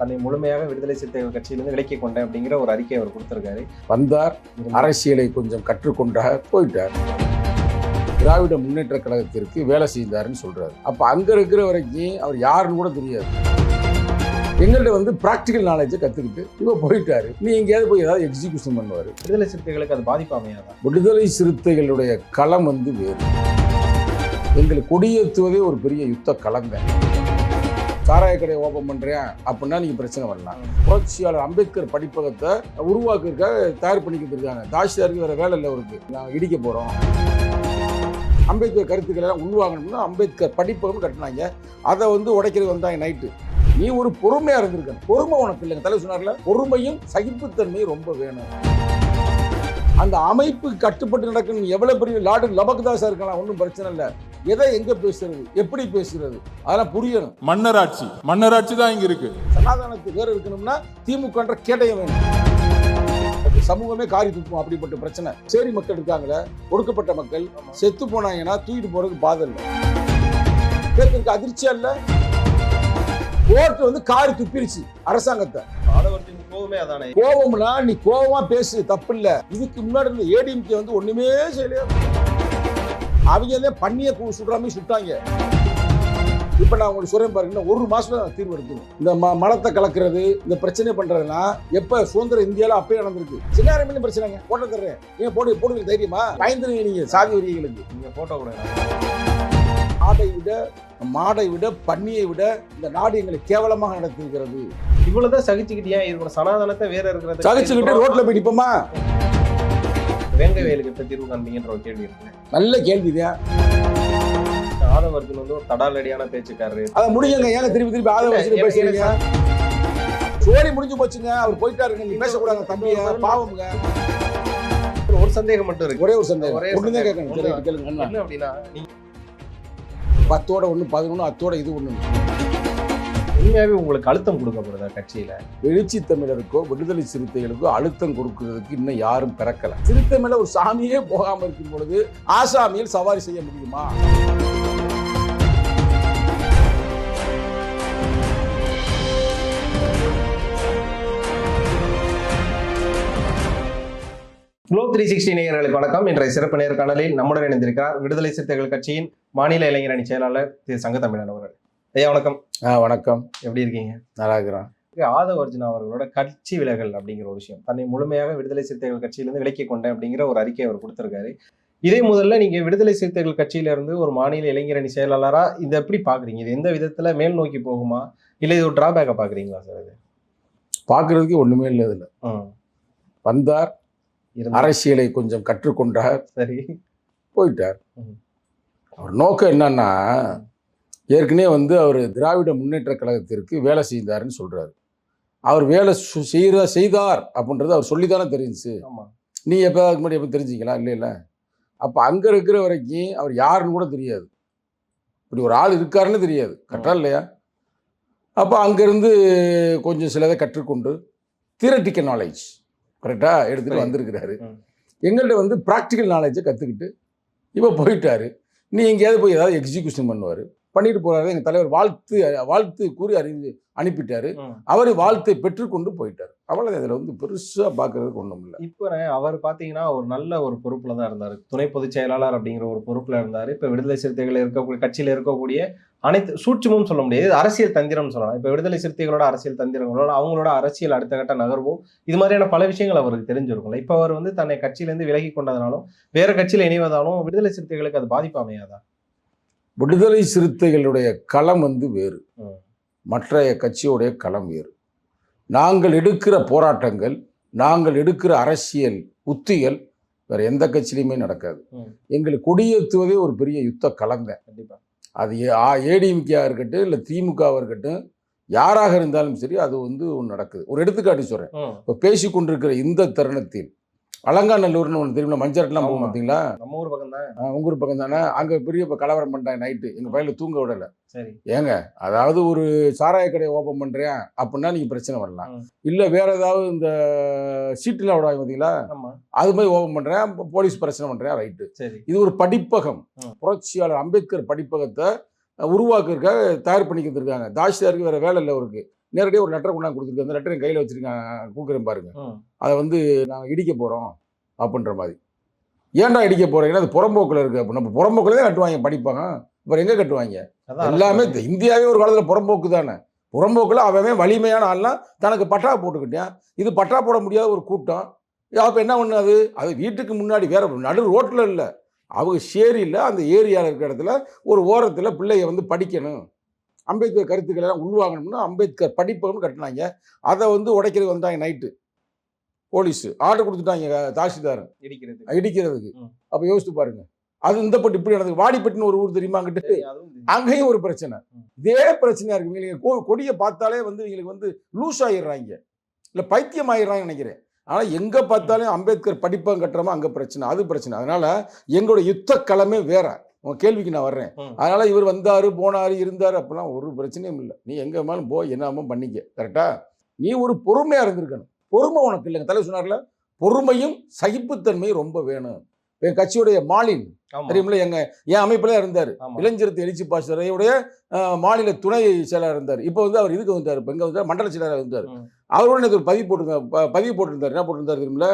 தன்னை முழுமையாக விடுதலை சிறுத்தைகள் கட்சியிலிருந்து விலக்கி கொண்டேன் அப்படிங்கிற ஒரு அறிக்கை அவர் கொடுத்திருக்காரு. வந்தார் அரசியலை கொஞ்சம் கற்றுக்கொண்டார் போயிட்டார். திராவிட முன்னேற்ற கழகத்திற்கு வேலை செய்தாருன்னு சொல்றாரு. அப்ப அங்க இருக்கிற வரைக்கும் அவர் யாருன்னு கூட தெரியாது. எங்கள்கிட்ட வந்து ப்ராக்டிக்கல் நாலேஜை கத்துக்கிட்டு இவ போயிட்டாரு. நீ எங்கேயாவது போய் ஏதாவது எக்ஸிகியூஷன் பண்ணுவாரு. விடுதலை சிறுத்தைகளுக்கு அது பாதிப்பு அமையாதா? விடுதலை சிறுத்தைகளுடைய களம் வந்து வேறு. எங்களுக்கு கொடியேற்றுவதே ஒரு பெரிய யுத்த களங்க சாராய கடையை ஓப்பன் பண்றேன் அப்படின்னா நீங்க பிரச்சனை வரலாம். புரட்சியாளர் அம்பேத்கர் படிப்பகத்தை உருவாக்குறதுக்காக தயார் பண்ணிக்கிட்டு இருக்காங்க. தாசியாருக்கு வேற வேலை இல்லை அவருக்கு. நாங்கள் இடிக்க போறோம். அம்பேத்கர் கருத்துக்களை எல்லாம் உள்வாங்கணும்னா அம்பேத்கர் படிப்பகம் கட்டினாங்க. அதை வந்து உடைக்கிறது வந்தாங்க நைட்டு நீ ஒரு பொறுமையா இருந்திருக்க. பொறுமை உனக்கு இல்லைங்க. தலைவர் சொன்னார்ல பொறுமையும் சகிப்புத்தன்மையும் ரொம்ப வேணும். அந்த அமைப்பு கட்டுப்பட்டு நடக்கணும். எவ்வளவு பெரிய லாடு லபக்தாசா இருக்கலாம். ஒன்றும் பிரச்சனை இல்லை. எதை எங்க பேசுறது? எப்படி பேசுறது? அதெல்லாம் புரியணும். மன்னராட்சி. மன்னராட்சி தான் இங்க இருக்கு. சனாதனத்துக்கு வேற இருக்கணும்னா திமுகன்ற கேடயம் வேணும். சமூகமே காரி துப்பும் அப்படிப்பட்ட பிரச்சனை. சேரி மக்கள் இருக்காங்களே ஒடுக்கப்பட்ட மக்கள் செத்து போனாங்கன்னா தூக்கிட்டு போறதுக்கு பாதை இல்லை. கேட்கறதுக்கு அதிர்ச்சியா இல்ல? கோர்ட் வந்து காரி துப்பிருச்சு அரசாங்கத்தை. கோபம்னா நீ கோபமா பேசு தப்பு இல்ல. இதுக்கு முன்னாடி இருந்த ஏடிஎம்கே வந்து ஒண்ணுமே செய்யலையா. அவங்க தான் பண்ணிய சுடுற மாதிரி சுட்டாங்க. இப்ப நான் உங்களுக்கு சொல்றேன் பாருங்க ஒரு மாசத்துல நான் தீர்வு எடுக்கணும் இந்த ம மலத்தை கலக்கிறது இந்த பிரச்சனை பண்றதுனா எப்ப சுதந்திர இந்தியால அப்பயே நடந்திருக்கு. சின்னாரமே பிரச்சனைங்க? போட்டு தர்றேன். ஏன் போடு போடுவீங்க தைரியமா? பயந்துருவீங்க நீங்க சாதி வரியங்களுக்கு நீங்க போட்டோ கூட மாடை விட மாடை விட பன்னியை விட இந்த நாடு எங்களை கேவலமாக நடத்திருக்கிறது இவ்வளவுதான் சகிச்சுக்கிட்டு ஏன் இதோட சனாதனத்தை வேற இருக்கிறது சகிச்சுக்கிட்டு ரோட்ல போய் நிப்போமா? வேங்க வயலுக்கு எப்ப தீர்வு காண்பீங்கன்ற ஒரு கேள்வி இருக்கு. நல்ல கேள்விதான் ஆதவர்த்தின் வந்து ஒரு தடாலடியான பேச்சுக்காரரு. அதை முடியுங்க ஏங்க? திருப்பி திருப்பி இல்ல, பேசுறீங்க? சோழி முடிஞ்சு போச்சுங்க அவர் போயிட்டாருங்க நீ பேசக்கூடாது தம்பிய பாவமுங்க. ஒரு சந்தேகம் மட்டும் இருக்கு. ஒரே ஒரு சந்தேகம். ஒரே சந்தேகம். கேட்கணும். சரி, கேளுங்க அண்ணா. என்ன அப்படின்னா நீங்க பத்தோட ஒண்ணு பதினொன்னு அத்தோட இது ஒண்ணு உண்மையாவே உங்களுக்கு அழுத்தம் கொடுக்கப்படுதா கட்சியில? எழுச்சி தமிழருக்கோ விடுதலை சிறுத்தைகளுக்கோ அழுத்தம் கொடுக்கறதுக்கு இன்னும் யாரும் பிறக்கல. சிறுத்தை மேல ஒரு சாமியே போகாம இருக்கும் பொழுது ஆசாமியில் சவாரி செய்ய முடியுமா? குளோ த்ரீ சிக்ஸ்டி நேயர்களுக்கு வணக்கம். இன்றைய சிறப்பு நேர்காணலில் நம்முடன் இணைந்திருக்கிறார் விடுதலை சிறுத்தைகள் கட்சியின் மாநில இளைஞர் அணி செயலாளர் திரு சங்க தமிழன் அவர்கள். ஐயா வணக்கம். ஆ வணக்கம். எப்படி இருக்கீங்க? நல்லா இருக்கிறான் ஆதவ அர்ஜுனா அவர்களோட கட்சி விலகல் அப்படிங்கிற ஒரு விஷயம். தன்னை முழுமையாக விடுதலை சிறுத்தைகள் கட்சியிலிருந்து விலக்கி கொண்டேன் அப்படிங்கிற ஒரு அறிக்கை அவர் கொடுத்திருக்காரு. இதே முதல்ல நீங்க விடுதலை சிறுத்தைகள் கட்சியில இருந்து ஒரு மாநில இளைஞர் அணி செயலாளரா இதை எப்படி பாக்குறீங்க? இது எந்த விதத்துல மேல் நோக்கி போகுமா? இல்ல இது ஒரு டிராபேக்கா பாக்குறீங்களா சார் இது? பார்க்கறதுக்கு ஒண்ணுமே இல்லை இதுல. ம். வந்தார். அரசியலை கொஞ்சம் கற்றுக்கொண்டார். சரி. போயிட்டார். ம். அவர் நோக்கம் என்னன்னா ஏற்கனவே வந்து அவர் திராவிட முன்னேற்ற கழகத்திற்கு வேலை செய்தாருன்னு சொல்றாரு. அவர் வேலை சு- செய்யறதா செய்தார் அப்படின்றது அவர் சொல்லித்தானே தெரிஞ்சுச்சு. நீ எப்போ அதுக்கு முன்னாடி எப்போ தெரிஞ்சிக்கலாம் இல்லை இல்லை. அப்போ அங்கே இருக்கிற வரைக்கும் அவர் யாருன்னு கூட தெரியாது. இப்படி ஒரு ஆள் இருக்காருன்னு தெரியாது. கரெக்டா இல்லையா? அப்போ அங்கேருந்து கொஞ்சம் சிலதை கற்றுக்கொண்டு தியரட்டிக்கல் நாலேஜ் கரெக்டாக எடுத்துகிட்டு. வந்திருக்கிறாரு. எங்கள்கிட்ட வந்து ப்ராக்டிக்கல் நாலேஜை கற்றுக்கிட்டு இப்போ போயிட்டாரு. நீ எங்கேயாவது போய் ஏதாவது எக்ஸிக்யூஷன் பண்ணுவார். பண்ணிட்டு போறாரு. எங்கள் தலைவர் வாழ்த்து வாழ்த்து கூறி அறிந்து அனுப்பிட்டாரு. அவர் வாழ்த்தை பெற்றுக்கொண்டு போயிட்டார். அவ்வளோ இதில் வந்து பெருசாக பார்க்கறதுக்கு ஒன்றும் இல்லை. இப்போ அவர் பாத்தீங்கன்னா ஒரு நல்ல ஒரு பொறுப்புல தான் இருந்தாரு. துணை பொதுச் செயலாளர் அப்படிங்கிற ஒரு பொறுப்புல இருந்தாரு. இப்ப விடுதலை சிறுத்தைகள் இருக்கக்கூடிய கட்சியில இருக்கக்கூடிய அனைத்து சூட்சமும் சொல்ல முடியாது. அரசியல் தந்திரம் சொல்லலாம். இப்ப விடுதலை சிறுத்தைகளோட அரசியல் தந்திரங்களோட அவங்களோட அரசியல் அடுத்த கட்ட நகர்வும் இது மாதிரியான பல விஷயங்கள் அவருக்கு தெரிஞ்சிருக்கும்ல இப்ப அவர் வந்து தன்னை கட்சியிலேருந்து விலகி கொண்டதுனாலும் வேற கட்சியில இணைவதாலும் விடுதலை சிறுத்தைகளுக்கு அது பாதிப்பு அமையாதா? விடுதலை சிறுத்தைகளுடைய களம் வந்து வேறு. மற்றைய கட்சியுடைய களம் வேறு. நாங்கள் எடுக்கிற போராட்டங்கள் நாங்கள் எடுக்கிற அரசியல் உத்திகள் வேற எந்த கட்சியிலையுமே நடக்காது. ம். எங்களுக்கு கொடியேற்றுவதே ஒரு பெரிய யுத்த களங்க. அது ஏடிஎம்கேவாக இருக்கட்டும் இல்லை திமுகவாக இருக்கட்டும் யாராக இருந்தாலும் சரி அது வந்து ஒன்று நடக்குது. ஒரு எடுத்துக்காட்டு சொல்கிறேன். இப்போ பேசி கொண்டிருக்கிற இந்த தருணத்தில் அலங்காநல்லூர்னு ஒன்று தெரியுமா மஞ்சள்லாம் போகும். பார்த்தீங்களா? நம்ம ஊர் பக்கம் தான் உங்க ஊர் பக்கம் தானே அங்கே பெரிய இப்போ கலவரம் பண்ணிட்டாங்க நைட்டு எங்கள் பையில தூங்க விடலை. சரி. ஏங்க அதாவது ஒரு சாராய கடையை ஓப்பன் பண்ணுறேன் அப்படின்னா நீங்கள் பிரச்சனை வரலாம். இல்லை வேற ஏதாவது இந்த சீட்டில் விடாங்க பார்த்தீங்களா? அது மாதிரி ஓப்பன் பண்ணுறேன் போலீஸ் பிரச்சனை பண்ணுறேன் ரைட்டு சரி. இது ஒரு படிப்பகம். புரட்சியாளர் அம்பேத்கர் படிப்பகத்தை உருவாக்குறதுக்காக தயார் பண்ணிக்கிட்டு இருக்காங்க. தாசியாருக்கு வேற வேலை இல்லை அவருக்கு. நேரடியாக ஒரு லெட்டர் கொண்டாந்து கொடுத்துருக்கு அந்த லெட்டர் கையில் வச்சிருக்கேன். கொடுக்குறேன் பாருங்க. அதை வந்து நாங்கள் இடிக்க போகிறோம் அப்படின்ற மாதிரி. ஏன்டா இடிக்க போகிறீங்கன்னா அது புறம்போக்கில் இருக்குது அப்போ நம்ம புறம்போக்கில் தான் கட்டுவாங்க படிப்பாங்க அப்புறம் எங்கே கட்டுவாங்க? எல்லாமே இந்தியாவே ஒரு காலத்தில் புறம்போக்கு தானே. புறம்போக்கில் அவன் வலிமையான ஆள்லாம் தனக்கு பட்டா போட்டுக்கிட்டான். இது பட்டா போட முடியாத ஒரு கூட்டம். அப்போ என்ன பண்ணாது? அது வீட்டுக்கு முன்னாடி வேற நடு ரோட்டில் இல்லை. அவங்க ஷேரியில் அந்த ஏரியாவில் இருக்கிற இடத்துல ஒரு ஓரத்தில் பிள்ளைய வந்து படிக்கணும். அம்பேத்கர் கருத்துக்களை எல்லாம் உள்வாங்கணும்னு அம்பேத்கர் படிப்பகம்னு கட்டினாங்க. அதை வந்து உடைக்கிறது வந்தாங்க நைட்டு. போலீஸ். ஆர்டர் கொடுத்துட்டாங்க தாசில்தார். இடிக்கிறது. இடிக்கிறதுக்கு. அப்போ யோசித்து பாருங்க. அது இந்த பட்டு இப்படி நடந்தது வாடிப்பட்டின்னு ஒரு ஊர் தெரியுமா அங்கிட்டு. அங்கேயும் ஒரு பிரச்சனை. இதே பிரச்சனையா இருக்கு. இவங்களுக்கு கொ- கொடியை பார்த்தாலே வந்து இவங்களுக்கு வந்து லூஸ் ஆயிடுறாங்க. இல்ல பைத்தியம் ஆயிடுறாங்கன்னு நினைக்கிறேன். ஆனா எங்க பார்த்தாலும் அம்பேத்கர் படிப்பம் கட்டுறோமோ அங்க பிரச்சனை அது பிரச்சனை. அதனால எங்களோட யுத்த களமே வேற. உங்க கேள்விக்கு நான் வர்றேன். அதனால இவர் வந்தாரு போனாரு இருந்தாரு அப்படிலாம் ஒரு பிரச்சனையும் இல்லை. நீ எங்க வேணாலும் போ என்னமோ பண்ணிக்க. கரெக்டா? நீ ஒரு பொறுமையா இருந்திருக்கணும். பொறுமை உனக்கு இல்லைங்க. தலைவர் சொன்னார்ல பொறுமையும் சகிப்புத்தன்மையும் ரொம்ப வேணும். என் கட்சியுடைய மாலின் தெரியுமில்ல எங்க என் அமைப்புல இருந்தாரு. இளைஞரத்து எழுச்சி பாசறையுடைய மாநில துணை செயலாளர் இருந்தார். இப்போ வந்து அவர் இதுக்கு வந்தார் இப்போ எங்கே வந்தார் மண்டல செயலாளர் ம். அவரோட ஒரு பதிவு போட்டிருந்தார் பதிவு போட்டிருந்தார். என்ன போட்டிருந்தார் தெரியுமில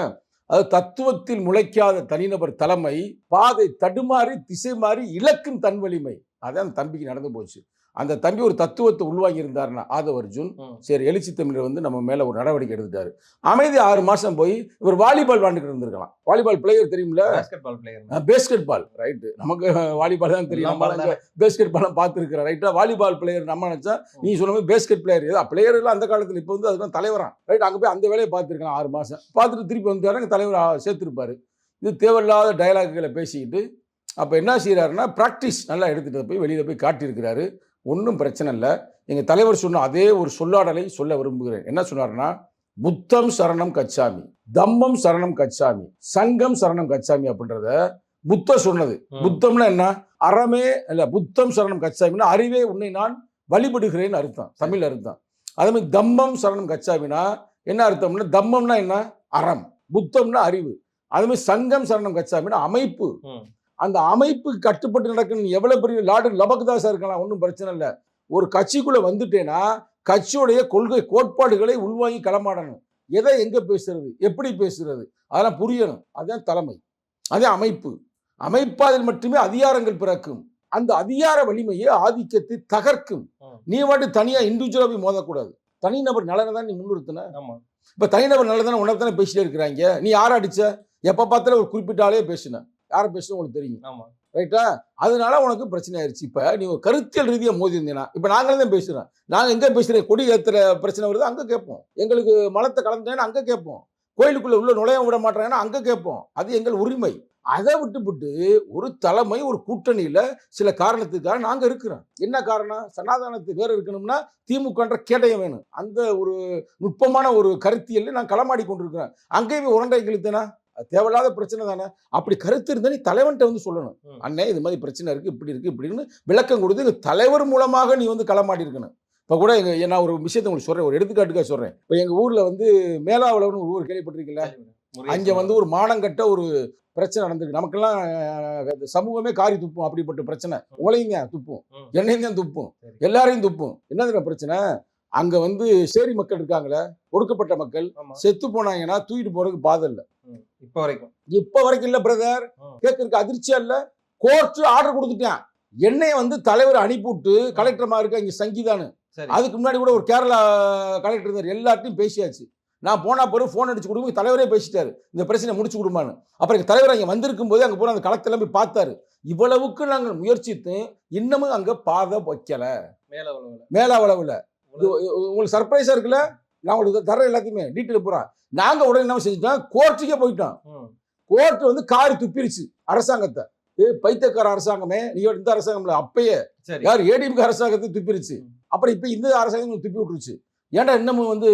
அது தத்துவத்தில் முளைக்காத தனிநபர் தலைமை பாதை தடுமாறி திசை மாறி இலக்கும் தன் வலிமை அதான் தம்பிக்கு நடந்து போச்சு. அந்த தம்பி ஒரு தத்துவத்தை உள்வாங்கி இருந்தாருன்னா ஆதவ அர்ஜுன். சரி எழுச்சி தமிழர் வந்து நம்ம மேல ஒரு நடவடிக்கை எடுத்துட்டாரு. அமைதி ஆறு மாசம் போய் இவர் வாலிபால் விளாண்டுக்கிட்டு இருந்திருக்கலாம். வாலிபால் பிளேயர் தெரியுமில? பேஸ்கெட் பால் ரைட்டு நமக்கு வாலிபால் தான் தெரியும். பேஸ்கெட் பாலம் பார்த்துருக்கிறோம். ரைட்டா வாலிபால் பிளேயர் நம்ம நினச்சா நீ சொன்ன பேஸ்கெட் பிளேயர் ஏதோ பிளேயர் எல்லாம் அந்த காலத்தில் இப்போ வந்து அதுதான் தலைவரான் ரைட் அங்கே போய் அந்த வேலையை பார்த்துருக்கலாம் ஆறு மாதம் பார்த்துட்டு திருப்பி வந்து அங்கே தலைவர் சேர்த்திருப்பாரு. இது தேவையில்லாத டயலாக்குகளை பேசிக்கிட்டு அப்போ என்ன செய்கிறாருன்னா ப்ராக்டிஸ் நல்லா எடுத்துகிட்டு போய் வெளியில் போய் காட்டியிருக்கிறாரு. ஒன்றும் பிரச்சனை இல்லை. எங்கள் தலைவர் சொன்ன அதே ஒரு சொல்லாடலை சொல்ல விரும்புகிறேன். என்ன சொன்னார்னா புத்தம் சரணம் கச்சாமி தம்மம் சரணம் கச்சாமி சங்கம் சரணம் கச்சாமி அப்படின்றத புத்தர் சொன்னது. புத்தம்னா என்ன? அறமே இல்ல புத்தம் சரணம் கச்சாமினா அறிவே உன்னை நான் வழிபடுகிறேன்னு அர்த்தம். தமிழ் அர்த்தம். அதே மாதிரி தம்மம் சரணம் கச்சாமினா என்ன அர்த்தம்னா தம்மம்னா என்ன? அறம். புத்தம்னா அறிவு. அதே மாதிரி சங்கம் சரணம் கச்சாமினா அமைப்பு. அந்த அமைப்பு கட்டுப்பட்டு நடக்கணும் எவ்வளவு பெரிய லார்டு லபக்தாசா இருக்கலாம் ஒன்றும் பிரச்சனை இல்லை. ஒரு கட்சிக்குள்ள வந்துட்டேன்னா கட்சியுடைய கொள்கை கோட்பாடுகளை உள்வாங்கி களமாடணும். எதை எங்க பேசுறது? எப்படி பேசுறது? அதெல்லாம் புரியணும். அதுதான் தலைமை. அதே அமைப்பு. அமைப்பாதில் மட்டுமே அதிகாரங்கள் பிறக்கும். அந்த அதிகார வலிமையை ஆதிக்கத்தை தகர்க்கும். நீ வாட்டு தனியா இண்டிவிஜுவலா போய் மோதக்கூடாது. தனிநபர் நலனை தான் நீ முன்னிறுத்தின. ஆமா. இப்ப தனிநபர் நல்லதானே உனக்கு தானே பேசிட்டே இருக்கிறாங்க. நீ யாரை அடிச்ச? எப்ப பார்த்தாலும் ஒரு குறிப்பிட்ட ஆளே பேசுன. யாரை பேசுன உங்களுக்கு தெரியும். ஆமா. ரைட்டா அதனால உனக்கு பிரச்சனை ஆயிடுச்சு இப்ப நீ கருத்தியல் ரீதியா மோதி இருந்தீங்கன்னா இப்ப நாங்களே தான் பேசுறோம் நாங்க எங்க பேசுறேன்? கொடி ஏத்துற பிரச்சனை வருது அங்க கேட்போம். எங்களுக்கு மலத்தை கலந்துட்டேன்னா அங்க கேட்போம். கோயிலுக்குள்ள உள்ள நுழைய விட மாட்டாங்கன்னா அங்க கேட்போம். அது எங்கள் உரிமை. அதை விட்டுவிட்டு ஒரு தலைமை ஒரு கூட்டணியில சில காரணத்துக்காக நாங்க இருக்கிறோம். என்ன காரணம்? சனாதனத்துக்கு வேற இருக்கணும்னா திமுகன்ற கேடயம் வேணும். அந்த ஒரு நுட்பமான ஒரு கருத்தியல்ல நான் களமாடி கொண்டிருக்கிறேன். அங்கேயும் உரண்டை கிழித்தனா தேவையில்லாத பிரச்சனை தானே? அப்படி கருத்து இருந்தா நீ தலைவன்ட்ட வந்து சொல்லணும். அண்ணே இது மாதிரி பிரச்சனை இருக்கு இப்படி இருக்கு இப்படின்னு விளக்கம் கொடுத்து எங்க தலைவர் மூலமாக நீ வந்து களமாடி இருக்கணும் இப்போ கூட எங்க நான் ஒரு விஷயத்தை உங்களுக்கு சொல்றேன் ஒரு எடுத்துக்காட்டுக்காக சொல்றேன். இப்போ எங்க ஊர்ல வந்து மேலாவளம்னு ஒரு ஊர் கேள்விப்பட்டிருக்கீங்களா? அங்க வந்து ஒரு மானங்கட்ட ஒரு பிரச்சனை நடந்திருக்கு. நமக்கெல்லாம் இந்த சமூகமே காரி துப்பும் அப்படிப்பட்ட பிரச்சனை. உங்களையும் துப்பும். என்னையும் தான் துப்பும். எல்லாரையும் துப்பும். என்ன பிரச்சனை? அங்க வந்து சேரி மக்கள் இருக்காங்களே ஒடுக்கப்பட்ட மக்கள் செத்து போனாங்கன்னா தூக்கிட்டு போறதுக்கு பாதை இல்லை. இப்ப வரைக்கும். இப்ப வரைக்கும் இல்ல பிரதர். கேட்கறதுக்கு அதிர்ச்சியா இல்ல. கோர்ட் ஆர்டர் கொடுத்துட்டான். என்னைய வந்து தலைவர் அனுப்பிவிட்டு கலெக்டர்மா இருக்க இங்க சங்கீதானு அதுக்கு முன்னாடி கூட ஒரு கேரளா கலெக்டர் இருந்தார். எல்லார்ட்டையும் பேசியாச்சு. நான் போனா பிறகு ஃபோன் அடிச்சு கொடுக்கும் தலைவரே பேசிட்டாரு. இந்த பிரச்சனை முடிச்சு கொடுமான்னு. அப்புறம் தலைவர் அங்க வந்திருக்கும் போது அங்க போய் அந்த களத்தெல்லாம் போய் பார்த்தாரு. இவ்வளவுக்கு நாங்கள் முயற்சித்து இன்னமும் அங்க பாதை வைக்கல. மேல இது உங்களுக்கு சர்ப்ரைஸா இருக்குல்ல? நான் உங்களுக்கு தர எல்லாத்தையுமே. டீட்டெயில் பூரா நாங்க உடனே என்ன செஞ்சுட்டோம்? கோர்ட்டுக்கே போயிட்டோம். கோர்ட் வந்து காரி துப்பிருச்சு அரசாங்கத்தை. ஏ பைத்தியக்கார அரசாங்கமே. நீங்க இந்த அரசாங்கம்ல அப்பயே. யார் ஏடிஎம்கே அரசாங்கத்தை துப்பிருச்சு. அப்புறம் இப்ப இந்த அரசாங்கம் துப்பி விட்டுருச்சு. ஏன்டா இன்னமும் வந்து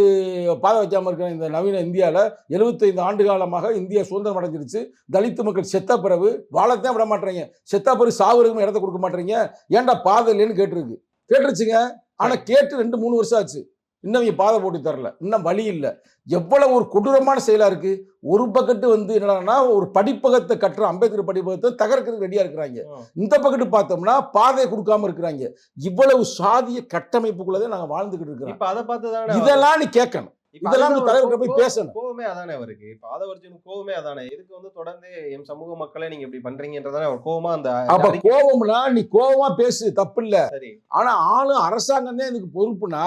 பாதை வைக்காம இருக்கிற இந்த நவீன இந்தியாவில் 75 ஆண்டு காலமாக இந்தியா சுதந்திரம் அடைஞ்சிருச்சு. தலித்து மக்கள் செத்த பிறகு வாழத்தான் விட மாட்டேறீங்க. செத்த பிறகு சாவருக்கும் இடத்த கொடுக்க மாட்டேறீங்க. ஏன்டா பாதை இல்லைன்னு கேட்டிருக்கு. கேட்டுருச்சுங்க? ஆனா கேட்டு ரெண்டு மூணு வருஷம் ஆச்சு. இன்னும் இவங்க பாதை போட்டு தரல. இன்னும் வழி இல்லை. எவ்வளவு ஒரு கொடூரமான செயலா இருக்கு. ஒரு பக்கத்து வந்து என்னன்னா ஒரு படிப்பகத்தை கட்டுற அம்பேத்கர் படிப்பகத்தை தகர்க்கிறதுக்கு ரெடியா இருக்கிறாங்க. இந்த பக்கத்து பார்த்தோம்னா பாதையை கொடுக்காம இருக்கிறாங்க. இவ்வளவு சாதிய கட்டமைப்புக்குள்ளதான் நாங்க வாழ்ந்துகிட்டு இருக்கிறோம். இதெல்லாம் நீ கேட்கணும். இதெல்லாம் தலைவர்கிட்ட போய் பேசணும். கோவமே அதானே அவருக்கு? இப்ப ஆதவர்ஜுன் கோவமே அதானே? எதுக்கு வந்து தொடர்ந்து எம் சமூக மக்களை நீங்க இப்படி பண்றீங்கன்றதானே அவர் கோவமா அந்த அப்ப கோபம்னா நீ கோபமா பேசு தப்பு இல்ல சரி. ஆனா ஆளும் அரசாங்கம் தான் இதுக்கு பொறுப்புனா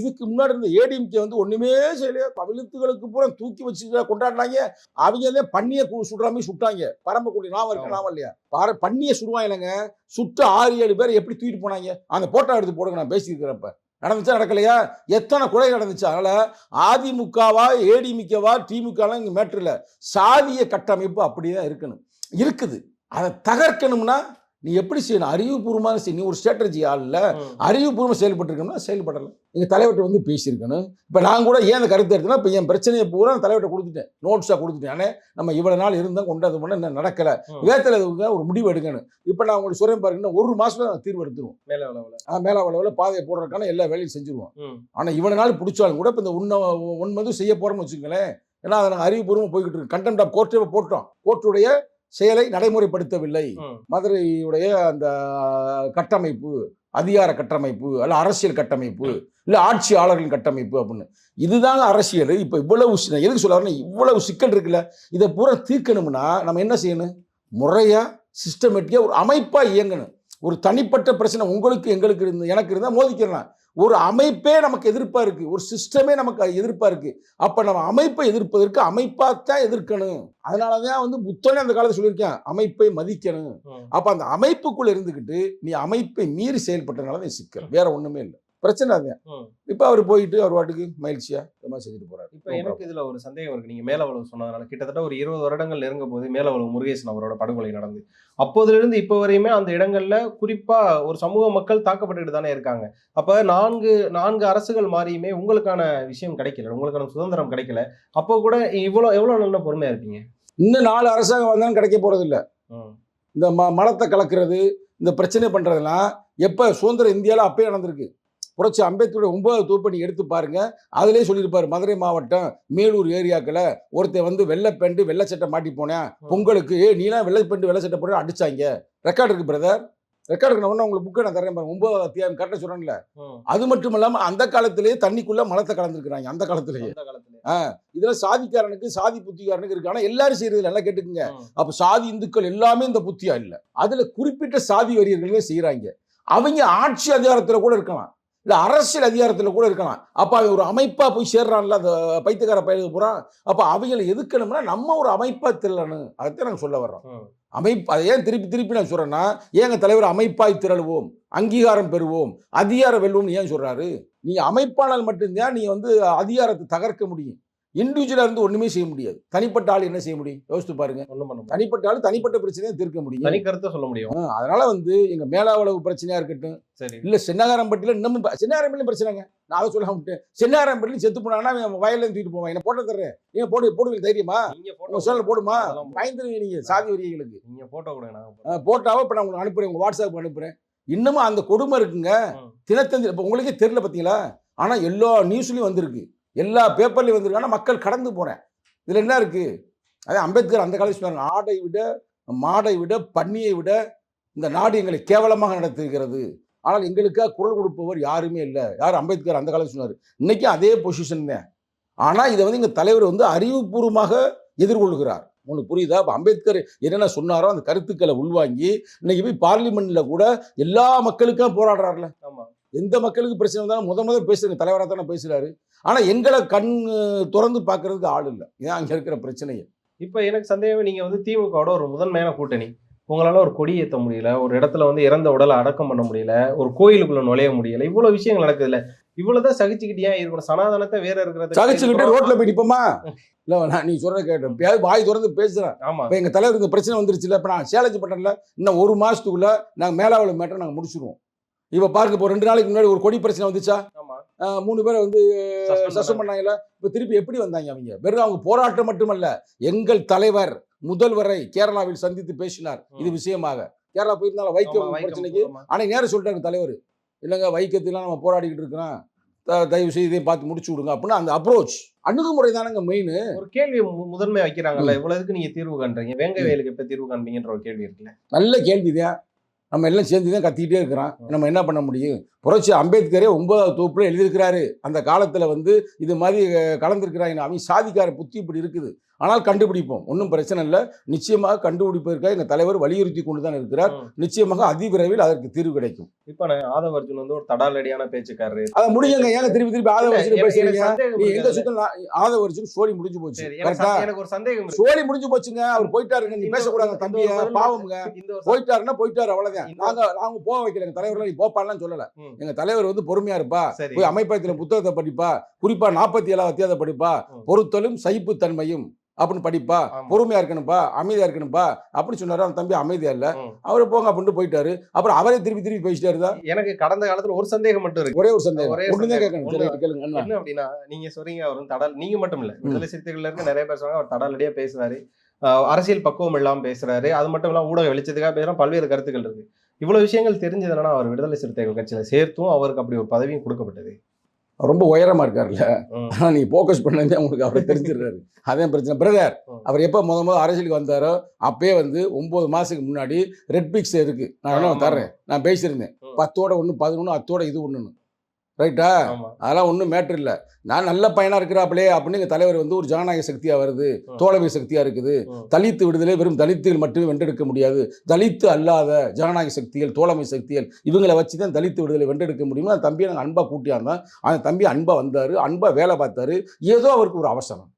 இதுக்கு முன்னாடி இருந்த ஏடிஎம்கே வந்து ஒண்ணுமே செய்யலையா. தமிழத்துகளுக்கு பூரா தூக்கி வச்சு கொண்டாடினாங்க அவங்க தான் பண்ணிய சுடுற மாதிரி சுட்டாங்க. பரம்பக்குடி நாம இருக்கு நாம இல்லையா? பாரு பண்ணிய சுடுவாங்க சுட்டு ஆறு ஏழு பேர் எப்படி தூக்கிட்டு போனாங்க? அந்த போட்டோ எடுத்து போடுங்க நான் பேசியிருக்கிறப்ப நடந்துச்சா நடக்கலையா? எத்தனை கொலை நடந்துச்சு? அதனால் அதிமுகவா ஏடிமிக்கவா திமுகலாம் இங்கே மேட்ரு இல்லை. சாதிய கட்டமைப்பு அப்படிதான் இருக்கணும். இருக்குது. அதை தகர்க்கணும்னா நீ எப்படி செய்யணும்? அறிவுபூர்வமான செய்ய நீ ஒரு ஸ்ட்ராட்டஜி ஆள் இல்ல. ம். அறிவுபூர்வமாக செயல்பட்டிருக்கணும்னா செயல்படலாம். எங்கள் தலைவர்கிட்ட வந்து பேசியிருக்கணும். இப்போ நான் கூட ஏன் அந்த கருத்து எடுத்தேன்னா இப்போ என் பிரச்சனையை பூரா தலைவர்கிட்ட கொடுத்துட்டேன். நோட்ஸாக கொடுத்துட்டேன். ஆனால் நம்ம இவ்வளோ நாள் இருந்தோம் கொண்டாது பண்ண இன்னும் நடக்கலை. வேத்தில் ஒரு முடிவு எடுக்கணும். இப்போ நான் உங்களுக்கு சொல்றேன் பாருங்க இன்னும் ஒரு மாசத்துல நான் தீர்வு எடுத்துருவோம். மேல அளவுல ஆ மேலே அளவில் பாதையை போடுறதுக்கான எல்லா வேலையும் செஞ்சுருவோம். ஆனால் இவ்வளோ நாள் பிடிச்சாலும் கூட இப்போ இந்த உன்ன ஒன்பதும் செய்ய போகிறோம்னு வச்சுங்களேன் ஏன்னா அதை நாங்கள் அறிவுபூர்வமாக போய்கிட்டு இருக்கோம். கண்டெம்ட் ஆஃப் கோர்ட்டே போட்டோம். கோர்ட்டுடைய செயலை நடைமுறைப்படுத்தவில்லை. மதுரையுடைய அந்த கட்டமைப்பு அதிகார கட்டமைப்பு அல்ல அரசியல் கட்டமைப்பு இல்லை ஆட்சியாளர்களின் கட்டமைப்பு அப்படின்னு. இதுதாங்க அரசியல். இப்போ இவ்வளவு எதுக்கு சொல்ல இவ்வளவு சிக்கல் இருக்குல்ல. இதை பூரா தீர்க்கணும்னா நம்ம என்ன செய்யணும்? முறையாக சிஸ்டமேட்டிக்காக ஒரு அமைப்பாக இயங்கணும். ஒரு தனிப்பட்ட பிரச்சனை உங்களுக்கு எங்களுக்கு இருந்து எனக்கு இருந்தால் மோதிக்கலாம் ஒரு அமைப்பே நமக்கு எதிர்ப்பாக இருக்குது ஒரு சிஸ்டமே நமக்கு எதிர்ப்பாக இருக்குது அப்போ நம்ம அமைப்பை எதிர்ப்பதற்கு அமைப்பாக தான் எதிர்க்கணும். அதனால தான் வந்து புத்தனே அந்த காலத்தில் சொல்லியிருக்கேன் அமைப்பை மதிக்கணும். அப்ப அந்த அமைப்புக்குள்ள இருந்துகிட்டு நீ அமைப்பை மீறி செயல்பட்டனால தான் சிக்கல் வேற ஒண்ணுமே இல்லை. பிரச்சனை ம். இப்ப அவர் போயிட்டு அவர் வாட்டுக்கு மகிழ்ச்சியா மாதிரி செஞ்சுட்டு போறாரு. இப்ப எனக்கு இதுல ஒரு சந்தேகம் இருக்கு. நீங்க மேலவளவு சொன்னதுனால கிட்டத்தட்ட ஒரு இருபது வருடங்கள் நெருங்க போது மேலவளவு முருகேசன் அவரோட படுகொலை நடந்து. அப்போதுல இருந்து இப்ப வரையுமே அந்த இடங்கள்ல குறிப்பா ஒரு சமூக மக்கள் தாக்கப்பட்டுட்டு தானே இருக்காங்க. அப்ப நான்கு நான்கு அரசுகள் மாறியுமே உங்களுக்கான விஷயம் கிடைக்கல. உங்களுக்கான சுதந்திரம் கிடைக்கல. அப்போ கூட இவ்வளவு எவ்வளவு நல்ல பொறுமையா இருப்பீங்க? இன்னும் நாலு அரசாங்கம் வந்தாலும் கிடைக்க போறது இல்ல. இந்த ம மலத்தை கலக்கிறது இந்த பிரச்சனை பண்றதெல்லாம் எப்ப சுதந்திர இந்தியால அப்பயே நடந்திருக்கு. புரட்சி அம்பேத்கருடைய ஒன்பதாவது தொகுப்பை எடுத்து பாருங்க. அதிலே சொல்லியிருப்பாரு மதுரை மாவட்டம் மேலூர் ஏரியாக்களை ஒருத்தன் வந்து வெள்ளை பேண்ட் வெள்ளை சட்டை மாட்டி போனேன். பொங்கலுக்கு ஏ நீலாம் வெள்ளை பேண்ட் வெள்ளை சட்டை போட அடிச்சாங்க. ரெக்கார்டு இருக்கு பிரதர் ரெக்கார்டு வேணா உங்களுக்கு புக்கை நான் தரேன் ஒன்பதாவது அத்தியாயம் கரெக்டாக சொல்றேன்ல. ம். அது மட்டும் இல்லாம அந்த காலத்திலேயே தண்ணிக்குள்ள மலத்தை கலந்துருக்காங்க அந்த காலத்திலேயே காலத்துல. இதுல சாதிக்காரனுக்கு சாதி புத்திக்காரனுக்கு இருக்கு. ஆனா எல்லாரும் செய்யறது நல்லா கேட்டுக்குங்க. அப்ப சாதி இந்துக்கள் எல்லாமே இந்த புத்தியா இல்ல. அதுல குறிப்பிட்ட சாதி வரியர்களே செய்யறாங்க அவங்க ஆட்சி அதிகாரத்துல கூட இருக்கலாம். இல்ல அரசியல் அதிகாரத்துல கூட இருக்கலாம். அப்ப அவன் ஒரு அமைப்பா போய் சேர்றான்ல அந்த பைத்தியக்கார பயிலுக்கு போறான் அப்ப அவங்களை எதுக்கணும்னா நம்ம ஒரு அமைப்பா திரளணும். அதைத்தான் நாங்க சொல்ல வர்றோம். அமைப்பு அதை ஏன் திருப்பி திருப்பி நான் சொல்றேன்னா ஏங்க தலைவர் அமைப்பாய் திரளுவோம்? அங்கீகாரம் பெறுவோம். அதிகாரம் வெல்வோம்னு ஏன் சொல்றாரு? நீங்க அமைப்பானால் மட்டும்தான் நீங்க வந்து அதிகாரத்தை தகர்க்க முடியும். இண்டிவிஜுவலா இருந்து ஒண்ணுமே செய்ய முடியாது. தனிப்பட்ட ஆள் என்ன செய்ய முடியும்? யோசித்து பாருங்க. தனிப்பட்ட ஆள் தனிப்பட்ட பிரச்சனையை தீர்க்க முடியும். தனி கருத்தை சொல்ல முடியும். அதனால வந்து எங்க மேலாவளவு பிரச்சனையா இருக்கட்டும் சரி. இல்ல சென்னகாரம்பட்டியில இன்னமும் சென்னகாரம்பட்டிலும் பிரச்சனைங்க. நான் அதை சொல்ல விட்டேன் சென்னகாரம்பட்டிலும் செத்து போனாங்கன்னா அவன் வயல்ல தூக்கிட்டு போவான். என்ன போட்ட தர்றேன். ஏன் போடு போடுவீங்க தைரியமா? நீங்க உங்க போட்டோ சேனல் போடுமா. பயந்துருவீங்க நீங்க சாதி வரியங்களுக்கு. நீங்க போட்டோ கொடுங்க போட்டாவோ இப்போ நான் உங்களுக்கு அனுப்புறேன். உங்க வாட்ஸ்அப் அனுப்புறேன். இன்னமும் அந்த கொடுமை இருக்குங்க. தினத்தந்தி இப்போ உங்களுக்கே தெரியல பார்த்தீங்களா ஆனால் எல்லா நியூஸ்லையும் வந்திருக்கு. எல்லா பேப்பர்லையும் வந்திருக்கு. மக்கள் கடந்து போனேன் இதில் என்ன இருக்குது அதே அம்பேத்கர் அந்த காலத்தில் சொன்னாங்க ஆடை விட மாடை விட பன்னியை விட இந்த நாடு எங்களை கேவலமாக நடத்திருக்கிறது ஆனால் எங்களுக்காக குரல் கொடுப்பவர் யாருமே இல்லை. யார்? அம்பேத்கர் அந்த காலத்தில் சொன்னார். இன்றைக்கும் அதே பொசிஷன் தான். ஆனால் இதை வந்து எங்கள் தலைவர் வந்து அறிவுபூர்வமாக எதிர்கொள்கிறார். உங்களுக்கு புரியுதா? இப்போ அம்பேத்கர் என்னென்ன சொன்னாரோ அந்த கருத்துக்களை உள்வாங்கி இன்னைக்கு போய் பார்லிமெண்ட்டில் கூட எல்லா மக்களுக்கும் போராடுறாருல. ஆமாம் எந்த மக்களுக்கு பிரச்சனை வந்தாலும் முத முதல் பேசுறங்க தலைவராக தானே பேசுறாரு. ஆனா எங்களை கண் திறந்து பார்க்கறதுக்கு ஆள் இல்லை. இதான் அங்க இருக்கிற பிரச்சனையே. இப்ப எனக்கு சந்தேகமே நீங்க வந்து திமுகவோட ஒரு முதன்மையான கூட்டணி. உங்களால ஒரு கொடி ஏத்த முடியல ஒரு இடத்துல வந்து இறந்த உடலை அடக்கம் பண்ண முடியல ஒரு கோயிலுக்குள்ள நுழைய முடியல இவ்வளவு விஷயங்கள் நடக்குது இல்ல இவ்வளவுதான் சகிச்சுக்கிட்டு ஏன் இருக்கணும் சனாதனத்தை வேற இருக்கிறது சகிச்சுக்கிட்டு ரோட்ல போய் நிப்போமா? இல்ல நான் நீ சொல்ற கேட்டேன். எப்பயாவது வாய் திறந்து பேசுறேன். ஆமா. இப்ப எங்க தலைவர் இந்த பிரச்சனை வந்துருச்சுல இப்ப நான் சேலஞ்சு பட்டேன்ல இன்னும் ஒரு மாசத்துக்குள்ள நாங்க மேலாவள மேட்டரை நாங்க முடிச்சிருவோம். இப்ப பாருங்க இப்போ ரெண்டு நாளைக்கு முன்னாடி ஒரு கொடி பிரச்சனை வந்துச்சா? மூணு பேரை வந்து சஸ்பெண்ட் பண்ணாங்கல்ல இப்ப திருப்பி எப்படி வந்தாங்க அவங்க? வெறும் அவங்க போராட்டம் மட்டுமல்ல எங்கள் தலைவர் முதல்வரை கேரளாவில் சந்தித்து பேசினார். இது. விஷயமாக. கேரளா போயிருந்தாலும் வைக்கம் பிரச்சனைக்கு. அன்னைக்கு நேரம் சொல்லிட்டாங்க தலைவர்? இல்லைங்க வைக்கத்துலாம் நம்ம போராடிக்கிட்டு இருக்கிறோம். தயவு செய்து இதை பார்த்து முடிச்சு விடுங்க அப்படின்னு அந்த அப்ரோச் அணுகுமுறை தானங்க மெயின் ஒரு கேள்வி முதன்மை வைக்கிறாங்கல்ல இவ்வளவுக்கு நீங்க தீர்வு காண்றீங்க. வேங்க வயலுக்கு எப்ப தீர்வு காண்பீங்கன்ற ஒரு கேள்வி இருக்குல்ல. நல்ல கேள்விதான். நம்ம எல்லாம் சேர்ந்து தான் கத்திக்கிட்டே இருக்கிறான். நம்ம என்ன பண்ண முடியும்? புரட்சி அம்பேத்கரே ஒன்பதாவது தொகுப்பில் எழுதியிருக்கிறாரு. அந்த காலத்தில் வந்து இது மாதிரி கலந்துருக்கிறாங்க கலந்திருக்கிறாங்க அவங்க சாதிக்கார புத்தி இப்படி இருக்குது. ஆனால் கண்டுபிடிப்போம். ஒன்றும் பிரச்சனை இல்லை. நிச்சயமாக கண்டுபிடிப்பதற்காக எங்கள் தலைவர் வலியுறுத்தி கொண்டு தான் இருக்கிறார். நிச்சயமாக அதிவிரைவில் அதற்கு தீர்வு கிடைக்கும். இப்ப நான் ஆதவ அர்ஜுன் வந்து ஒரு தடாலடியான பேச்சுக்காரரு. அதை முடியுங்க. ஏங்க திருப்பி திருப்பி ஆதவ எனக்கு பேசுறீங்க? நீ எங்க. சுத்தம்? ஆதவ வச்சு சோழி முடிஞ்சு போச்சு. கரெக்டா? எனக்கு ஒரு சந்தேகம். சோழி முடிஞ்சு போச்சுங்க. அவர் போயிட்டாருங்க. நீ பேசக்கூடாது ஒரு- பாவமுங்க. போயிட்டாருன்னா போயிட்டாரு அவ்வளவுதான். நாங்க நாங்க போக வைக்கல. எங்க தலைவர்லாம் நீ போப்பான்லாம் சொல்லல. எங்க தலைவர் வந்து பொறுமையா இருப்பா. போய் அமைப்பகத்துல புத்தகத்தை படிப்பா. குறிப்பா நாற்பத்தி ஏழாவது அத்தியாயத்தை படிப்பா. பொறுத்தலும் சகிப்புத்தன்மையும் அப்படின்னு படிப்பா. பொறுமையா இருக்கணும்பா அமைதியா இருக்கணும்பா அப்படின்னு சொன்னாரு. அந்த தம்பி அமைதியா இல்ல. அவரு போங்க அப்படின்ட்டு போயிட்டாரு. அப்புறம் அவரே திருப்பி திருப்பி பேசிட்டாரு தான். எனக்கு கடந்த காலத்துல ஒரு சந்தேகம் மட்டும் இருக்கு. ஒரே ஒரு சந்தேகம். ஒரே. கேட்கணும். கேளுங்க என்ன? அப்படின்னா நீங்க சொல்றீங்க அவர் தடால். நீங்க மட்டும் இல்ல. விடுதலை சிறுத்தைகள்ல இருக்க நிறைய பேர் அவர் தடாலடியா பேசுறாரு. அரசியல் பக்குவம் இல்லாம பேசுறாரு. அது மட்டும் இல்லாம ஊடக வெளிச்சத்துக்காக பேசுறான் பல்வேறு கருத்துக்கள் இருக்கு. இவ்வளவு விஷயங்கள் தெரிஞ்சதுனா அவர் விடுதலை சிறுத்தைகள் கட்சியில சேர்த்தும் அவருக்கு அப்படி ஒரு பதவியும் கொடுக்கப்பட்டது. ரொம்ப உயரமா இருக்காருல்ல ம். ஆனா நீ போக்கஸ் பண்ணதே உங்களுக்கு அவரை தெரிஞ்சிடுறாரு அதே பிரச்சனை பிரதர். அவர் எப்போ முத முத அரசியலுக்கு வந்தாரோ அப்பயே வந்து ஒன்பது மாசத்துக்கு முன்னாடி ரெட் பிக்ஸ் இருக்கு நான். என்ன தர்றேன் நான் பேசியிருந்தேன். பத்தோட ஒன்று பதினொன்று அத்தோட இது ஒன்றுன்னு ரைட்டா அதெல்லாம் ஒன்றும் மேட்ரு இல்லை. நான் நல்ல பையனா இருக்கிறாப்லே அப்படின்னு எங்கள் தலைவர் வந்து ஒரு ஜனநாயக சக்தியா வருது. தோழமை சக்தியா இருக்குது. தலித்து விடுதலை வெறும் தலித்துகள் மட்டுமே வென்றெடுக்க முடியாது. தலித்து அல்லாத ஜனநாயக சக்திகள் தோழமை சக்திகள் இவங்களை வச்சு தான் தலித்து விடுதலை வென்றெடுக்க முடியும்னு அந்த தம்பியை நாங்கள் அன்பா கூட்டியாந்தோம் அந்த தம்பி அன்பா வந்தாரு அன்பா வேலை பார்த்தாரு. ஏதோ அவருக்கு ஒரு அவசரம்.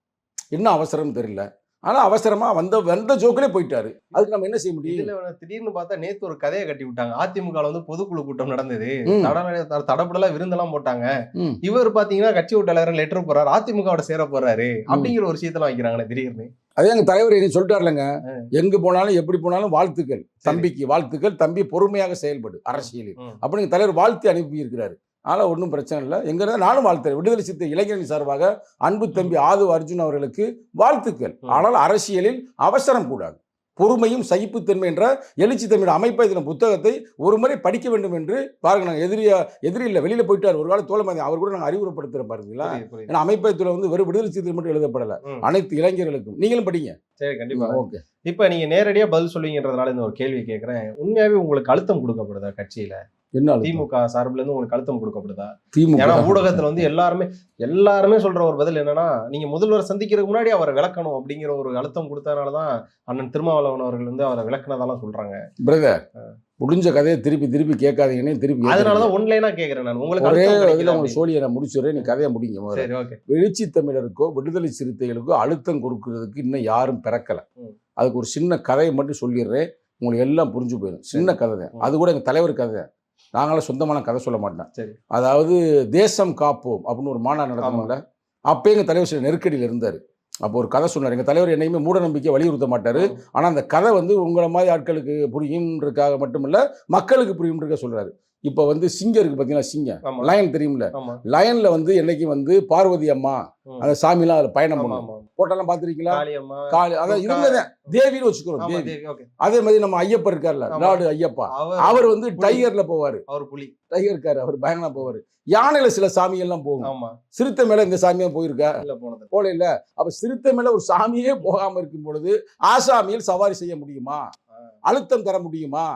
என்ன அவசரம்னு தெரியல. ஆனா அவசரமா வந்த வந்த ஜோக்கிலே போயிட்டாரு. அதுக்கு நம்ம என்ன செய்ய முடியும்? இதுல திடீர்னு பார்த்தா நேத்து ஒரு கதையை கட்டி விட்டாங்க. அதிமுக வந்து பொதுக்குழு கூட்டம் நடந்தது. ம். தடநடை- தடபுடலா விருந்தெல்லாம் போட்டாங்க. இவர் பாத்தீங்கன்னா கட்சி விட்டு லெட்டர் போறாரு அதிமுகவோட சேர போறாரு. அப்படிங்கிற ஒரு விஷயத்தெல்லாம் வைக்கிறாங்களே திடீர்னு. அதே எங்க தலைவர் என்ன சொல்லிட்டாருலங்க. எங்க போனாலும் எப்படி போனாலும் வாழ்த்துக்கள். தம்பிக்கு வாழ்த்துக்கள். தம்பி பொறுமையாக செயல்படு அரசியலில். ம். அப்படின்னு தலைவர் வாழ்த்தி அனுப்பி இருக்கிறாரு அதனால ஒன்றும் பிரச்சனை இல்லை. எங்க இருந்தா நானும் வாழ்த்துறேன். விடுதலை சித்த இளைஞரணி சார்பாக அன்பு தம்பி ஆது அர்ஜுன் அவர்களுக்கு வாழ்த்துக்கள். ஆனால் அரசியலில் அவசரம் கூடாது. பொறுமையும் சகிப்புத்தன்மை என்ற எழுச்சி தமிழ் அமைப்பை இதில் புத்தகத்தை ஒரு முறை படிக்க வேண்டும் என்று பாருங்க நாங்கள் எதிரியா எதிரி இல்லை வெளியில போயிட்டார். ஒரு கால தோழமை அவர் கூட நாங்கள் அறிவுறுப்படுத்துகிறோம் பாருங்களா. ஏன்னா அமைப்பகத்தில் வந்து வெறும் விடுதலை சிறுத்தை மட்டும் எழுதப்படலை. அனைத்து இளைஞர்களுக்கும். நீங்களும் படிங்க. சரி கண்டிப்பா. ஓகே. இப்ப நீங்க நேரடியா பதில் சொல்லுவீங்கன்றதுனால இந்த ஒரு கேள்வி கேக்குறேன். உண்மையாவே உங்களுக்கு அழுத்தம் கொடுக்கப்படுதா கட்சியில? என்ன? திமுக சார்புல இருந்து உங்களுக்கு அழுத்தம் கொடுக்கப்படுதா? திமுக ஏன்னா ஊடகத்துல வந்து எல்லாருமே எல்லாருமே சொல்ற ஒரு பதில் என்னன்னா நீங்க முதல்வரை சந்திக்கிறதுக்கு முன்னாடி அவரை விளக்கணும் அப்படிங்கிற ஒரு அழுத்தம் கொடுத்ததுனாலதான் அண்ணன் திருமாவளவன் அவர்கள் வந்து அவரை விளக்குனதெல்லாம் சொல்றாங்க. பிரதர் முடிஞ்ச கதையை திருப்பி திருப்பி கேட்காதீங்கன்னு திருப்பி. அதனாலதான் ஒன்லைனா கேக்குறேன் நான். உங்களுக்கு ஒரே இதில் சோழியை நான் முடிச்சுடுறேன் நீ கதையை முடிங்க சரி ஓகே எழுச்சி தமிழருக்கோ விடுதலை சிறுத்தைகளுக்கோ அழுத்தம் கொடுக்கறதுக்கு இன்னும் யாரும் பிறக்கல. அதுக்கு ஒரு சின்ன கதையை மட்டும் சொல்லிடுறேன் உங்களுக்கு எல்லாம் புரிஞ்சு போயிடும். சின்ன கதை தான். அது கூட எங்கள் தலைவர் கதை தான். நாங்களாம் சொந்தமான கதை சொல்ல மாட்டேன் சரி. அதாவது தேசம் காப்போம் அப்படின்னு ஒரு மாநாடு நடத்தணும்ல அப்போ எங்கள் தலைவர் சில நெருக்கடியில் இருந்தார். அப்போ ஒரு கதை சொன்னார். எங்கள் தலைவர் என்னைக்குமே மூட நம்பிக்கை வலியுறுத்த மாட்டார். ஆனால் அந்த கதை வந்து உங்களை மாதிரி ஆட்களுக்கு புரியும்ன்றதுக்காக மட்டுமில்ல மக்களுக்கு புரியும்ன்றக்க சொல்றாரு. இப்போ வந்து சிங்கம் இருக்கு பார்த்தீங்கன்னா சிங்கம் லயன் தெரியும்ல? லயன்ல வந்து என்னைக்கு வந்து பார்வதி அம்மா. அந்த சாமிலாம் அதில் பயணம் ஆமா போட்டோலாம் பார்த்துருக்கீங்களா காளி அதான் தான். தேவின்னு வச்சுக்கிறோம் தேவி. அதே மாதிரி நம்ம ஐயப்பர் இருக்கார்ல. நாடு ஐயப்பா. அவர் வந்து. டைகர்ல போவாரு. அவர் புலி. டைகர் இருக்காரு அவர் பயங்கரமா போவாரு. யானையில சில சாமியெல்லாம் போகும். சிறுத்தை மேல இந்த சாமியா போயிருக்கா? போல இல்ல அப்ப சிறுத்தை மேல ஒரு சாமியே போகாம இருக்கும் பொழுது ஆசாமியில் சவாரி செய்ய முடியுமா? அழுத்தம் தர முடியுமா?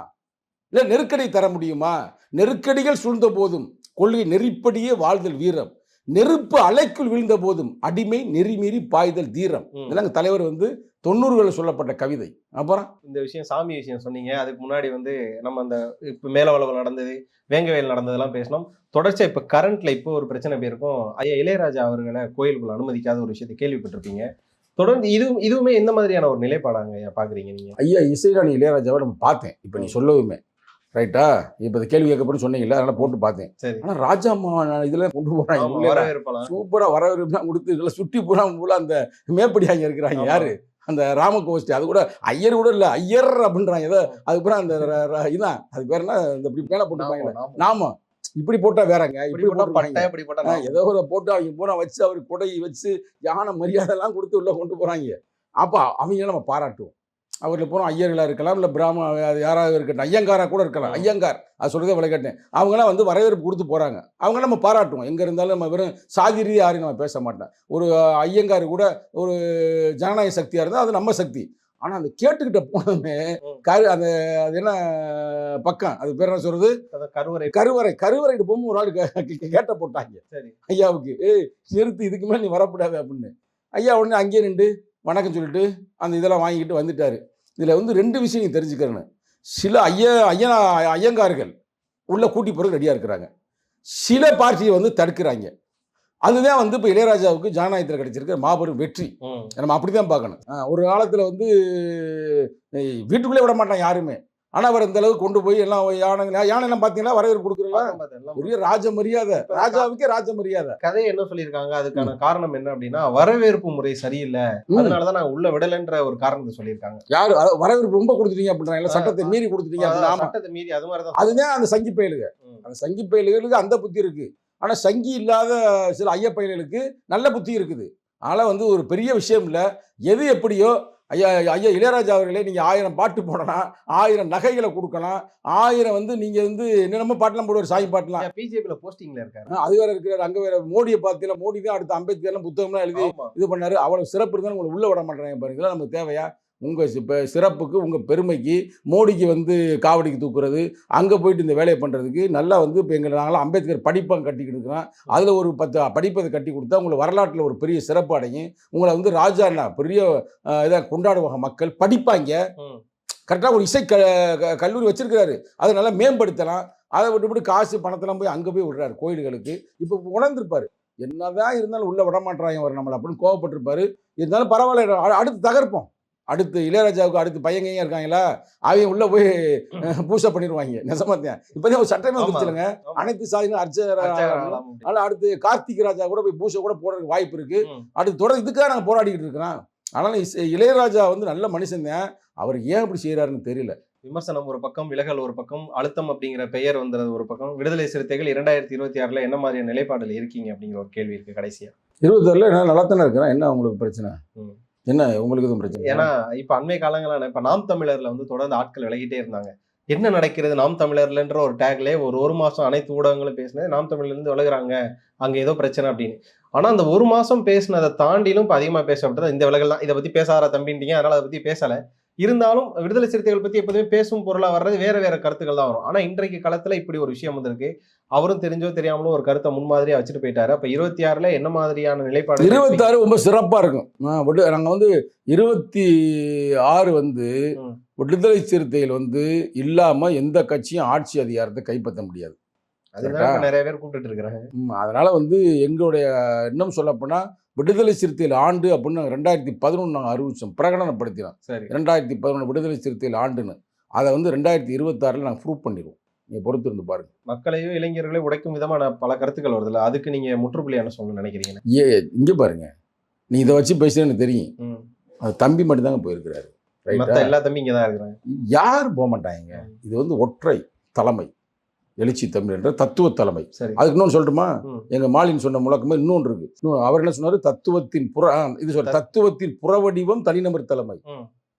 இல்ல நெருக்கடி தர முடியுமா? நெருக்கடிகள் சூழ்ந்த போதும் கொள்கை நெறிப்படியே வாழ்தல் வீரம். நெருப்பு அலைக்குள் விழுந்த போதும் அடிமை நெறிமீறி பாய்தல் தீரம். இதெல்லாம் தலைவர் வந்து தொண்ணூறுகளில் சொல்லப்பட்ட கவிதை. அப்புறம்? இந்த விஷயம் சாமி விஷயம் சொன்னீங்க. அதுக்கு முன்னாடி வந்து நம்ம அந்த இப்ப மேலவளவு நடந்தது வேங்கவேல் நடந்ததெல்லாம் பேசணும் தொடர்ச்சியா இப்ப கரண்ட்ல இப்போ ஒரு பிரச்சனை போயிருக்கும் ஐயா இளையராஜா அவர்களை கோயிலுக்குள்ள அனுமதிக்காத ஒரு விஷயத்தை கேள்விப்பட்டிருப்பீங்க. தொடர்ந்து இதுவும் இதுவுமே எந்த மாதிரியான ஒரு நிலைப்பாடாங்க ஐயா பாக்குறீங்க நீங்க? ஐயா இசைராணி இளையராஜாவை நம்ம பார்த்தேன். இப்போ நீ சொல்லவுமே. ரைட்டா இப்போ இந்த கேள்வி கேட்கப்படும் சொன்னீங்கல்ல அதனால போட்டு பார்த்தேன். சரி. ஆனா ராஜா இதெல்லாம் கொண்டு ஆமா, உள்ளே வரவேற்பலாம் கொடுத்து இதெல்லாம் சுட்டி பூரா பூரா அந்த மேப்படி அங்க இருக்கிறாங்க. யாரு? அந்த ராமகோஷ்டி. அது கூட ஐயர் கூட இல்ல ஐயர் அப்படின்றாங்க. ஏதோ அதுக்கு பிறகு அந்த இதான். அது பேர் என்ன? இந்த இப்படி மேல போட்டுப்பாங்க. நாம. இப்படி போட்டா வேறங்க. இப்படி போட்டா. ஏதோ ஒரு போட்டு அவங்க பூரா வச்சு அவர் கொடையை வச்சு யானை மரியாதை எல்லாம் கொடுத்து உள்ள கொண்டு போறாங்க. அப்ப அவங்க நம்ம பாராட்டுவோம். அவரில் போகிறோம் ஐயர்களாக இருக்கலாம் இல்லை பிராமண அது யாராவது இருக்கட்டும் ஐயங்காராக கூட இருக்கலாம். ஐயங்கார் அது சொல்கிறதே விளக்கட்டேன். அவங்களாம் வந்து வரவேற்பு கொடுத்து போகிறாங்க அவங்க நம்ம பாராட்டுவோம். எங்கே இருந்தாலும் நம்ம வெறும் சாதி ரீதியாக யாரையும் நம்ம பேச மாட்டேன் ஒரு ஐயங்கார் கூட ஒரு ஜனநாயக சக்தியாக இருந்தால் அது நம்ம சக்தி. ஆனால் அந்த கேட்டுக்கிட்ட போனதுமே ம். கரு அந்த அது என்ன பக்கம் அது பேர் என்ன சொல்கிறது அதான் கருவறை. கருவறை கருவறைக்கு போகும்போது ஒரு ஆள் கேட்ட போட்டாங்க. சரி. ஐயாவுக்கு ஏய் நிறுத்து இதுக்கு மேலே நீ வரக்கூடாது அப்படின்னு. ஐயா உடனே அங்கேயே நின்று வணக்கம் சொல்லிட்டு அந்த இதெல்லாம் வாங்கிக்கிட்டு வந்துட்டாரு. இதில் வந்து ரெண்டு விஷயம் தெரிஞ்சுக்கிறேன்னு சில ஐய ஐயனா ஐயங்கார்கள் உள்ள கூட்டி போகிறது ரெடியாக இருக்கிறாங்க. சில பார்ட்டியை வந்து தடுக்கிறாங்க. அதுதான் வந்து இப்போ இளையராஜாவுக்கு ஜனநாயகத்தில் கிடைச்சிருக்க மாபெரும் வெற்றி. நம்ம அப்படி தான் பார்க்கணும் ஒரு காலத்தில் வந்து வீட்டுக்குள்ளே விட மாட்டான் யாருமே. ஆனால் அவர் இந்த அளவுக்கு கொண்டு போய் எல்லாம் யானை யானை எல்லாம் பார்த்தீங்களா? வரவேற்பு கொடுக்குறீங்களா? பெரிய ராஜ மரியாதை. ராஜாவுக்கே ராஜ மரியாதை. கதையை என்ன சொல்லியிருக்காங்க? அதுக்கான காரணம் என்ன அப்படின்னா வரவேற்பு முறை சரியில்லை. அதனாலதான் நாங்க உள்ள விடலைன்ற ஒரு காரணத்தை சொல்லியிருக்காங்க. யாரு? வரவேற்பு ரொம்ப கொடுத்துட்டீங்க அப்படின்றாங்க. சட்டத்தை. மீறி கொடுத்துட்டீங்க அப்படின்னா. சட்டத்தை மீறி அது மாதிரிதான் அதுதான் அந்த சங்கி பயலுக. அந்த சங்கி பயலுகளுக்கு அந்த புத்தி இருக்கு. ஆனா சங்கி இல்லாத சில ஐய பயல்களுக்கு நல்ல புத்தி இருக்குது. அதனால வந்து ஒரு பெரிய விஷயம் இல்லை. எது எப்படியோ ஐயா ஐயா இளையராஜா அவர்களே நீங்க ஆயிரம் பாட்டு போடலாம் ஆயிரம் நகைகளை கொடுக்கலாம் ஆயிரம் வந்து நீங்க வந்து என்னென்னமோ பாட்டெல்லாம் போடுவார் சாய் பாட்டெல்லாம் பிஜேபியில போஸ்டிங்ல இருக்காரு. அது வேற இருக்கிறார். அங்க வேற மோடியை பார்த்தீங்களா மோடி தான் அடுத்து அம்பேத்கர்லாம் புத்தகம்லாம் எழுதி இது பண்ணாரு. அவ்வளவு சிறப்பு இருந்தாலும் உங்களை உள்ள விட மாட்டேறாங்க பாருங்க. இதெல்லாம் நமக்கு தேவையா? உங்க இப்போ சிறப்புக்கு உங்க பெருமைக்கு மோடிக்கு வந்து காவடிக்கு தூக்குறது அங்க போயிட்டு இந்த வேலையை பண்றதுக்கு நல்லா வந்து இப்போ எங்களை நாங்களாம் அம்பேத்கர் படிப்பம் கட்டிக்கிட்டு இருக்கிறோம். அதுல ஒரு பத்து படிப்பதை கட்டி கொடுத்தா உங்களை வரலாற்றில் ஒரு பெரிய சிறப்பு அடையும். உங்களை வந்து ராஜாண்ணா பெரிய இதாக கொண்டாடுவாங்க மக்கள் படிப்பாங்க. கரெக்டாக ஒரு இசை க கல்லூரி வச்சிருக்கிறாரு. அதை நல்லா மேம்படுத்தலாம். அதை விட்டுவிட்டு காசு பணத்தெல்லாம் போய் அங்கே போய் விடுறாரு கோயில்களுக்கு. இப்போ உணர்ந்திருப்பாரு. என்னதான் இருந்தாலும் உள்ள விட மாட்டாங்க அவர் நம்மளை அப்படின்னு கோவப்பட்டிருப்பாரு. இருந்தாலும் பரவாயில்ல அடுத்து தகர்ப்போம். அடுத்து இளையராஜாவுக்கு அடுத்து பையங்க இருக்காங்களா? அவங்க உள்ள போய் பூசை பண்ணிடுவாங்க. நெசமாத்தியா இப்போதான் ஒரு சட்டமே ஆமா. அனைத்து சாதியிலும் அர்ச்சகர் அர்ச்சகர் ஆகலாம் அப்படி. அதனால அடுத்து கார்த்திக் ராஜா கூட போய் பூசை கூட போடுறதுக்கு வாய்ப்பு இருக்கு. அடுத்து தொடர் இதுக்காக நாங்கள் போராடிக்கிட்டு இருக்கிறோம். அதனால இஸ்- இளையராஜா வந்து நல்ல மனுஷன் தான். அவர் ஏன் இப்படி செய்யறாருன்னு தெரியல. விமர்சனம் ஒரு பக்கம் விலகல் ஒரு பக்கம் அழுத்தம் அப்படிங்கிற பெயர் வந்தது ஒரு பக்கம். விடுதலை சிறுத்தைகள் இரண்டாயிரத்தி இருபத்தி ஆறுல என்ன மாதிரியான நிலைப்பாடுல இருக்கீங்க அப்படிங்கிற ஒரு கேள்வி இருக்கு கடைசியா. இருபத்தாறுல என்ன நல்லா தானே இருக்கிறேன். என்ன உங்களுக்கு பிரச்சனை. என்ன உங்களுக்கு எதுவும் பிரச்சனை ஏன்னா இப்ப அண்மை காலங்களான இப்ப நாம் தமிழர்ல வந்து தொடர்ந்து ஆட்கள் விலகிட்டே இருந்தாங்க. என்ன நடக்கிறது நாம் தமிழர்லன்ற ஒரு டேக்லே ஒரு ஒரு மாசம் அனைத்து ஊடகங்களும் பேசினது நாம் தமிழர்ல இருந்து விலகுறாங்க அங்க ஏதோ பிரச்சனை அப்படின்னு. ஆனா அந்த ஒரு மாசம் பேசினதை தாண்டிலும் இப்ப அதிகமா பேசப்பட்டது இந்த விலகல் தான். இதை பத்தி பேசாத தம்பின்றீங்க அதனால அதை பத்தி பேசலை. இருந்தாலும் விடுதலை சிறுத்தைகள் பத்தி எப்போதுமே பேசும் பொருளா வர்றது வேற வேற கருத்துக்கள் தான் வரும். ஆனா இன்றைக்கு களத்துல இப்படி ஒரு விஷயம் வந்திருக்கு. அவரும் தெரிஞ்சோ தெரியாமலோ ஒரு கருத்தை முன்மாதிரியா வச்சுட்டு போயிட்டாரு. அப்ப இருபத்தி ஆறுல என்ன மாதிரியான நிலைப்பாடு இருபத்தாறு ரொம்ப சிறப்பா இருக்கும். நாங்க வந்து இருபத்தி ஆறு வந்து. விடுதலை சிறுத்தைகள் வந்து இல்லாம எந்த கட்சியும் ஆட்சி அதிகாரத்தை கைப்பற்ற முடியாது. இப்ப நிறைய பேர் கூப்பிட்டு இருக்கிறாங்க. அதனால வந்து எங்களுடைய இன்னும் சொல்லப்போனா விடுதலை சிறுத்தைகள் ஆண்டு அப்படின்னு நாங்கள் ரெண்டாயிரத்தி பதினொன்று நாங்கள் அறிவிச்சோம். பிரகடனப்படுத்தினோம் சரி. ரெண்டாயிரத்தி பதினொன்று விடுதலை சிறுத்தைகள் ஆண்டுன்னு. அதை வந்து ரெண்டாயிரத்தி இருபத்தாறில் நாங்கள் ப்ரூவ் பண்ணிடுவோம் நீங்கள் பொறுத்து இருந்து பாருங்க. மக்களையோ இளைஞர்களையோ உடைக்கும் விதமான பல கருத்துக்கள் வருதுல்ல. அதுக்கு நீங்க முற்றுப்புள்ளி என்ன சொல்ல நினைக்கிறீங்க? ஏ இங்கே பாருங்க. நீ இதை வச்சு பேசுறேன்னு தெரியும். அது தம்பி மட்டும் தாங்க போயிருக்கிறாரு எல்லா தம்பி இங்கதான் இருக்கிறாங்க. யார் போக மாட்டாங்க இது வந்து ஒற்றை தலைமை. எழுச்சி தமிழ் என்ற தத்துவ தலைமை. சரி. அதுக்கு இன்னொன்று சொல்லட்டுமா. எங்க மாலின் சொன்ன முழக்கமே இன்னொன்று இருக்கு. இன்னும் அவர் என்ன சொன்னாரு? தத்துவத்தின் புற இது சொல்ற தத்துவத்தின் புற வடிவம் தனிநபர் தலைமை.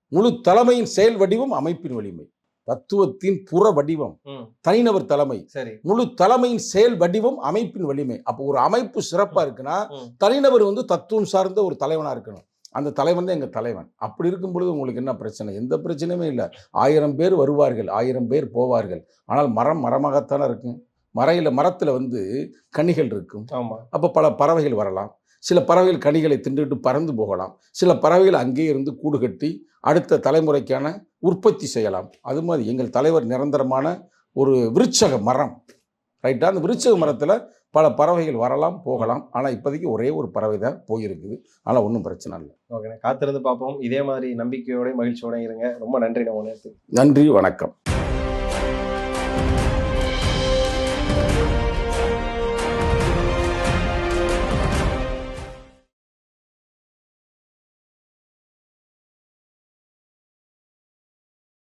முழு தலைமையின் செயல் வடிவம் அமைப்பின் வலிமை. தத்துவத்தின் புற வடிவம். தனிநபர் தலைமை. முழு தலைமையின் செயல் வடிவம் அமைப்பின் வலிமை. அப்போ ஒரு அமைப்பு சிறப்பா இருக்குன்னா. தனிநபர் வந்து தத்துவம் சார்ந்த ஒரு தலைவனா இருக்கணும். அந்த தலைவன் தான் எங்க தலைவன். அப்படி இருக்கும் பொழுது உங்களுக்கு என்ன பிரச்சனை? எந்த பிரச்சனையுமே இல்லை. ஆயிரம் பேர் வருவார்கள் ஆயிரம் பேர் போவார்கள். ஆனால் மரம் மரமாகத்தானே இருக்கும். மரையில மரத்துல வந்து கனிகள் இருக்கும். அப்போ பல பறவைகள் வரலாம். சில பறவைகள் கனிகளை தின்றுட்டு பறந்து போகலாம். சில பறவைகள் அங்கேயே இருந்து கூடு கட்டி அடுத்த தலைமுறைக்கான உற்பத்தி செய்யலாம். அது மாதிரி எங்கள் தலைவர் நிரந்தரமான ஒரு விருட்சக மரம். ரைட்டா? அந்த விருட்சக மரத்தில் பல பறவைகள் வரலாம் போகலாம். ஆனால் இப்போதைக்கு ஒரே ஒரு பறவை தான் போயிருக்குது. ஆனால் ஒன்றும் பிரச்சனை இல்லை. ஓகே காத்திருந்து பார்ப்போம். இதே மாதிரி நம்பிக்கையோட மகிழ்ச்சியோட இருங்க. ரொம்ப நன்றி நம்ம நேரத்துக்கு. நன்றி வணக்கம்.